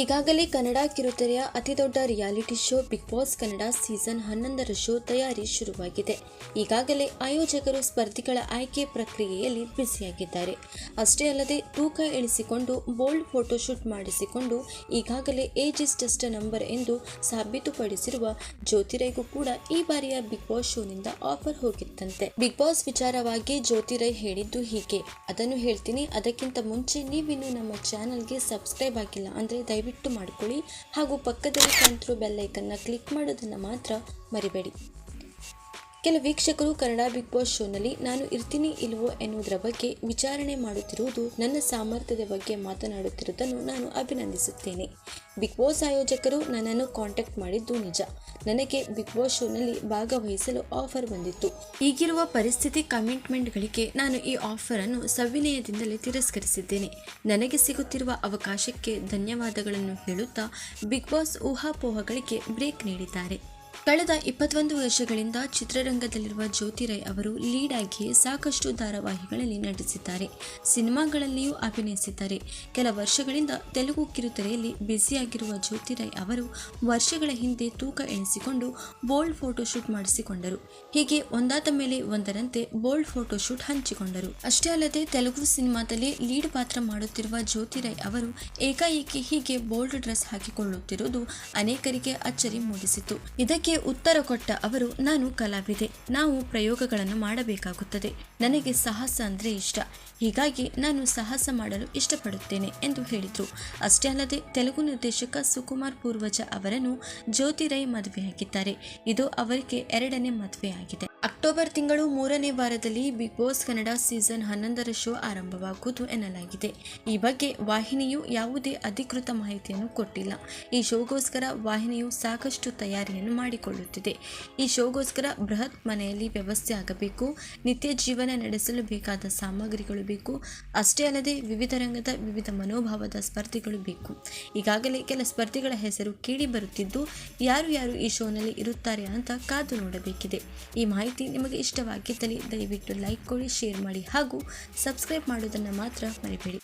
ಈಗಾಗಲೇ ಕನ್ನಡ ಕಿರುತೆರೆಯ ಅತಿದೊಡ್ಡ reality show Bigg Boss Kannada season ಹನ್ನೊಂದರ ಶೋ ತಯಾರಿ ಶುರುವಾಗಿದೆ. ಈಗಾಗಲೇ ಆಯೋಜಕರು ಸ್ಪರ್ಧಿಗಳ ಆಯ್ಕೆ ಪ್ರಕ್ರಿಯೆಯಲ್ಲಿ ಬ್ಯುಸಿಯಾಗಿದ್ದಾರೆ. ಅಷ್ಟೇ ಅಲ್ಲದೆ ತೂಕ ಇಳಿಸಿಕೊಂಡು, ಬೋಲ್ಡ್ ಫೋಟೋಶೂಟ್ ಮಾಡಿಸಿಕೊಂಡು, ಈಗಾಗಲೇ ಏಜ್ ಇಸ್ ಜಸ್ಟ್ ನಂಬರ್ ಎಂದು ಸಾಬೀತುಪಡಿಸಿರುವ ಜ್ಯೋತಿರೈಗೂ ಕೂಡ ಈ ಬಾರಿಯ ಬಿಗ್ ಬಾಸ್ ಶೋನಿಂದ ಆಫರ್ ಹೋಗಿತ್ತಂತೆ. ಬಿಗ್ ಬಾಸ್ ವಿಚಾರವಾಗಿ ಜ್ಯೋತಿರೈ ಹೇಳಿದ್ದು ಹೀಗೆ. ಅದನ್ನು ಹೇಳ್ತೀನಿ. ಅದಕ್ಕಿಂತ ಮುಂಚೆ ನೀವಿನ್ನು ನಮ್ಮ ಚಾನಲ್ಗೆ ಸಬ್ಸ್ಕ್ರೈಬ್ ಆಗಿಲ್ಲ ಅಂದರೆ ಮಾಡಿಕೊಳ್ಳಿ ಹಾಗೂ ಪಕ್ಕದಲ್ಲಿ ಕಾಣ್ತಿರೋ ಬೆಲ್ಲೈಕನ್ನ ಕ್ಲಿಕ್ ಮಾಡೋದನ್ನು ಮಾತ್ರ ಮರಿಬೇಡಿ. ಕೆಲ ವೀಕ್ಷಕರು ಕನ್ನಡ ಬಿಗ್ ಬಾಸ್ ಶೋನಲ್ಲಿ ನಾನು ಇರ್ತೀನಿ ಇಲ್ವೋ ಎನ್ನುವುದರ ಬಗ್ಗೆ ವಿಚಾರಣೆ ಮಾಡುತ್ತಿರುವುದು ನನ್ನ ಸಾಮರ್ಥ್ಯದ ಬಗ್ಗೆ ಮಾತನಾಡುತ್ತಿರುವುದನ್ನು ನಾನು ಅಭಿನಂದಿಸುತ್ತೇನೆ. ಬಿಗ್ ಬಾಸ್ ಆಯೋಜಕರು ನನ್ನನ್ನು ಕಾಂಟ್ಯಾಕ್ಟ್ ಮಾಡಿದ್ದು ನಿಜ. ನನಗೆ ಬಿಗ್ ಬಾಸ್ ಶೋನಲ್ಲಿ ಭಾಗವಹಿಸಲು ಆಫರ್ ಬಂದಿತ್ತು. ಈಗಿರುವ ಪರಿಸ್ಥಿತಿ ಕಮಿಟ್ಮೆಂಟ್ಗಳಿಗೆ ನಾನು ಈ ಆಫರನ್ನು ಸವಿನಯದಿಂದಲೇ ತಿರಸ್ಕರಿಸಿದ್ದೇನೆ. ನನಗೆ ಸಿಗುತ್ತಿರುವ ಅವಕಾಶಕ್ಕೆ ಧನ್ಯವಾದಗಳನ್ನು ಹೇಳುತ್ತಾ ಬಿಗ್ ಬಾಸ್ ಊಹಾಪೋಹಗಳಿಗೆ ಬ್ರೇಕ್ ನೀಡಿದ್ದಾರೆ. ಕಳೆದ ಇಪ್ಪತ್ತೊಂದು ವರ್ಷಗಳಿಂದ ಚಿತ್ರರಂಗದಲ್ಲಿರುವ ಜ್ಯೋತಿರೈ ಅವರು ಲೀಡ್ ಆಗಿ ಸಾಕಷ್ಟು ಧಾರಾವಾಹಿಗಳಲ್ಲಿ ನಟಿಸಿದ್ದಾರೆ. ಸಿನಿಮಾಗಳಲ್ಲಿಯೂ ಅಭಿನಯಿಸಿದ್ದಾರೆ. ಕೆಲ ವರ್ಷಗಳಿಂದ ತೆಲುಗು ಕಿರುತೆರೆಯಲ್ಲಿ ಬ್ಯುಸಿಯಾಗಿರುವ ಜ್ಯೋತಿರೈ ಅವರು ವರ್ಷಗಳ ಹಿಂದೆ ತೂಕ ಎಣಿಸಿಕೊಂಡು ಬೋಲ್ಡ್ ಫೋಟೋಶೂಟ್ ಮಾಡಿಸಿಕೊಂಡರು. ಹೀಗೆ ಒಂದಾದ ಮೇಲೆ ಒಂದರಂತೆ ಬೋಲ್ಡ್ ಫೋಟೋಶೂಟ್ ಹಂಚಿಕೊಂಡರು. ಅಷ್ಟೇ ಅಲ್ಲದೆ ತೆಲುಗು ಸಿನಿಮಾದಲ್ಲಿ ಲೀಡ್ ಪಾತ್ರ ಮಾಡುತ್ತಿರುವ ಜ್ಯೋತಿರೈ ಅವರು ಏಕಾಏಕಿ ಹೀಗೆ ಬೋಲ್ಡ್ ಡ್ರೆಸ್ ಹಾಕಿಕೊಳ್ಳುತ್ತಿರುವುದು ಅನೇಕರಿಗೆ ಅಚ್ಚರಿ ಮೂಡಿಸಿತು ಇದಕ್ಕೆ ಉತ್ತರ ಕೊಟ್ಟ ಅವರು, ನಾನು ಕಲಾವಿದೆ. ನಾವು ಪ್ರಯೋಗಗಳನ್ನು ಮಾಡಬೇಕಾಗುತ್ತದೆ. ನನಗೆ ಸಾಹಸ ಅಂದರೆ ಇಷ್ಟ. ಹೀಗಾಗಿ ನಾನು ಸಾಹಸ ಮಾಡಲು ಇಷ್ಟಪಡುತ್ತೇನೆ ಎಂದು ಹೇಳಿದರು. ಅಷ್ಟೇ ಅಲ್ಲದೆ, ತೆಲುಗು ನಿರ್ದೇಶಕ ಸುಕುಮಾರ್ ಪೂರ್ವಜ ಅವರನ್ನು ಜ್ಯೋತಿರೈ ಮದುವೆಯಾಗಿದ್ದಾರೆ ಇದು ಅವರಿಗೆ ಎರಡನೇ ಮದುವೆಯಾಗಿದೆ ಅಕ್ಟೋಬರ್ ತಿಂಗಳು ಮೂರನೇ ವಾರದಲ್ಲಿ ಬಿಗ್ ಬಾಸ್ ಕನ್ನಡ ಸೀಸನ್ ಹನ್ನೊಂದರ ಶೋ ಆರಂಭವಾಗುವುದು ಎನ್ನಲಾಗಿದೆ. ಈ ಬಗ್ಗೆ ವಾಹಿನಿಯು ಯಾವುದೇ ಅಧಿಕೃತ ಮಾಹಿತಿಯನ್ನು ಕೊಟ್ಟಿಲ್ಲ. ಈ ಶೋಗೋಸ್ಕರ ವಾಹಿನಿಯು ಸಾಕಷ್ಟು ತಯಾರಿಯನ್ನು ಮಾಡಿಕೊಳ್ಳುತ್ತಿದೆ ಈ ಶೋಗೋಸ್ಕರ ಬೃಹತ್ ಮನೆಯಲ್ಲಿ ವ್ಯವಸ್ಥೆ ಆಗಬೇಕು. ನಿತ್ಯ ಜೀವನ ನಡೆಸಲು ಬೇಕಾದ ಸಾಮಗ್ರಿಗಳು ಬೇಕು. ಅಷ್ಟೇ ಅಲ್ಲದೆ ವಿವಿಧ ರಂಗದ ವಿವಿಧ ಮನೋಭಾವದ ಸ್ಪರ್ಧಿಗಳು ಬೇಕು. ಈಗಾಗಲೇ ಕೆಲ ಸ್ಪರ್ಧಿಗಳ ಹೆಸರು ಕೇಳಿ ಬರುತ್ತಿದ್ದು, ಯಾರು ಯಾರು ಈ ಶೋನಲ್ಲಿ ಇರುತ್ತಾರೆ ಅಂತ ಕಾದು ನೋಡಬೇಕಿದೆ. ಈ ಮಾಹಿತಿ ನಿಮಗೆ ಇಷ್ಟವಾಗಿದ್ದಲ್ಲಿ ದಯವಿಟ್ಟು ಲೈಕ್ ಕೊಡಿ, ಶೇರ್ ಮಾಡಿ ಹಾಗೂ ಸಬ್ಸ್ಕ್ರೈಬ್ ಮಾಡೋದನ್ನು ಮಾತ್ರ ಮರಿಬೇಡಿ.